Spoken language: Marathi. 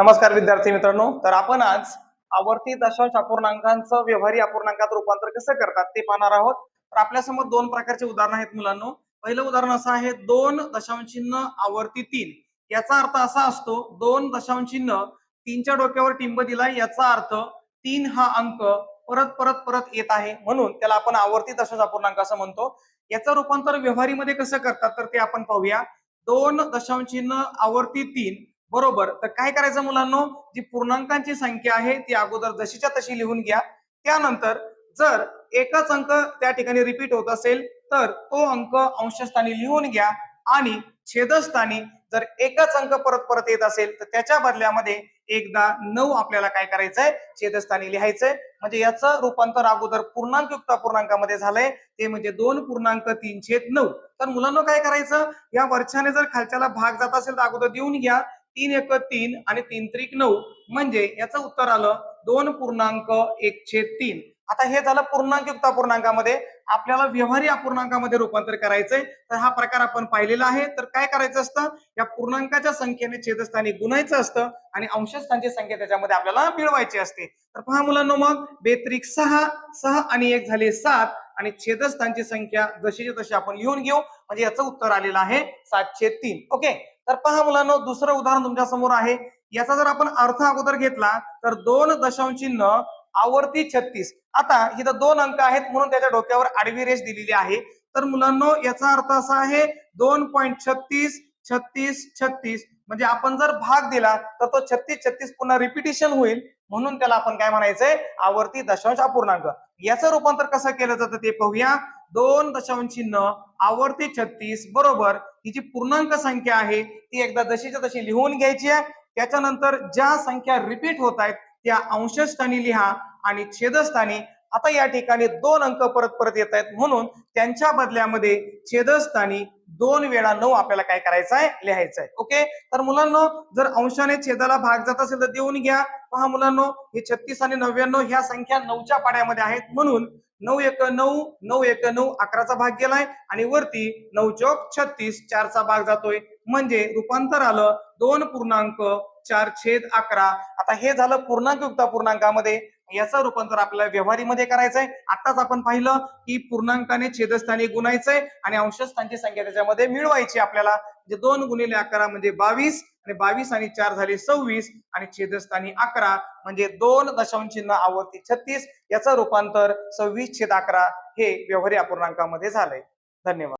नमस्कार विद्यार्थी मित्रांनो. तर आपण आज आवर्ती दशांश अपूर्णांकांचं व्यवहारी अपूर्णांकात रूपांतर कसं करतात ते पाहणार आहोत. तर आपल्यासमोर दोन प्रकारचे उदाहरण आहेत मुलांनो. पहिलं उदाहरण असं आहे दोन दशांश चिन्ह आवर्ती तीन. याचा अर्थ असा असतो दोन दशांश चिन्ह तीनच्या डोक्यावर टिंब दिलाय याचा अर्थ तीन हा अंक परत परत परत येत आहे. म्हणून त्याला आपण आवर्ती दशांश अपूर्णांक असं म्हणतो. याचं रूपांतर व्यवहारीमध्ये कसं करतात तर ते आपण पाहूया. दोन दशांश चिन्ह आवर्ती तीन बरोबर? तर काय करायचं मुलांनो? जी पूर्णांकांची संख्या आहे ती अगोदर जशीच्या तशी लिहून घ्या. त्यानंतर जर एकच अंक त्या ठिकाणी रिपीट होत असेल तर तो अंक अंशस्थानी लिहून घ्या. आणि छेदस्थानी जर एकच अंक परत परत येत असेल तर त्याच्या बदल्यामध्ये एकदा नऊ आपल्याला काय करायचंय? छेदस्थानी लिहायचंय. म्हणजे याचं रूपांतर अगोदर पूर्णांकयुक्त पूर्णांकामध्ये झालंय. ते म्हणजे दोन पूर्णांक तीन छेद नऊ. तर मुलांना काय करायचं? या वरच्याने जर खालच्याला भाग जात असेल तर अगोदर देऊन घ्या. तीन एक तीन आणि तीन त्रिक नऊ. म्हणजे याचं उत्तर आलं दोन पूर्णांक एकशे तीन. आता हे झालं पूर्णांक युक्त अपूर्णांकामध्ये आपल्याला व्यवहारी अपूर्णांकामध्ये रूपांतर करायचंय. तर हा प्रकार आपण पाहिलेला आहे. तर काय करायचं असतं? या पूर्णांकाच्या संख्येने छेदस्थानी गुणायचं असतं आणि अंशस्थानची संख्या त्याच्यामध्ये आपल्याला मिळवायची असते. तर पहा मुलांना मग बेत्रिक सहा सहा आणि एक झाले सात आणि छेदस्थानची संख्या जशीची तशी आपण लिहून घेऊ. म्हणजे याचं उत्तर आलेलं आहे सातशे तीन. ओके? तर पहा मुलांना दुसरं उदाहरण तुमच्यासमोर आहे. याचा जर आपण अर्थ अगोदर घेतला तर दोन दशांश चिन्ह आवर्ती छत्तीस. आता इथं दोन अंक आहेत म्हणून त्याच्या डोक्यावर आडवी रेष दिलेली आहे. तर मुलांना याचा अर्थ असा आहे दोन पॉईंट छत्तीस छत्तीस छत्तीस. म्हणजे आपण जर भाग दिला तर तो छत्तीस छत्तीस पुन्हा रिपिटेशन होईल. म्हणून त्याला आपण काय म्हणायचंय? आवर्ती दशांश अपूर्णांक. याचं रूपांतर कसं केलं जातं ते पाहूया. दोन दशांश चिन्ह आवर्ती छत्तीस बरोबर. ही जी पूर्णांक संख्या आहे ती एकदा जशीच्या तशी लिहून घ्यायची आहे. त्याच्यानंतर ज्या संख्या रिपीट होत आहेत त्या अंशस्थानी लिहा आणि छेदस्थानी. आता या ठिकाणी दोन अंक परत परत येत आहेत. म्हणून त्यांच्या बदल्यामध्ये छेदस्थानी दोन वेळा नऊ आपल्याला काय करायचं आहे? लिहायचं आहे. ओके? तर मुलांना जर अंशाने छेदाला भाग जात असेल तर देऊन घ्या. पहा मुलांना हे छत्तीस आणि नव्याण्णव ह्या संख्या नऊच्या पाड्यामध्ये आहेत. म्हणून नऊ एक नऊ नऊ एक नऊ अकराचा भाग गेलाय आणि वरती नऊ चौक छत्तीस चारचा भाग जातोय. म्हणजे रूपांतर आलं दोन पूर्णांक चार छेद अकरा. आता हे झालं पूर्णांक युक्त पूर्णांकामध्ये. याचं रूपांतर आपल्याला व्यवहारीमध्ये करायचंय. आताच आपण पाहिलं की पूर्णांकाने छेदस्थानी गुणायचंय आणि अंशस्थानची संख्या त्याच्यामध्ये मिळवायची आपल्याला. म्हणजे दोन गुणिले अकरा म्हणजे बावीस आणि बावीस आणि चार झाले सव्वीस आणि छेदस्थानी अकरा म्हणजे दोन दशांश चिन्ह आवर्ती छत्तीस. याचं रूपांतर सव्वीस छेद अकरा हे व्यवहारी अपूर्णांकामध्ये झालंय. धन्यवाद.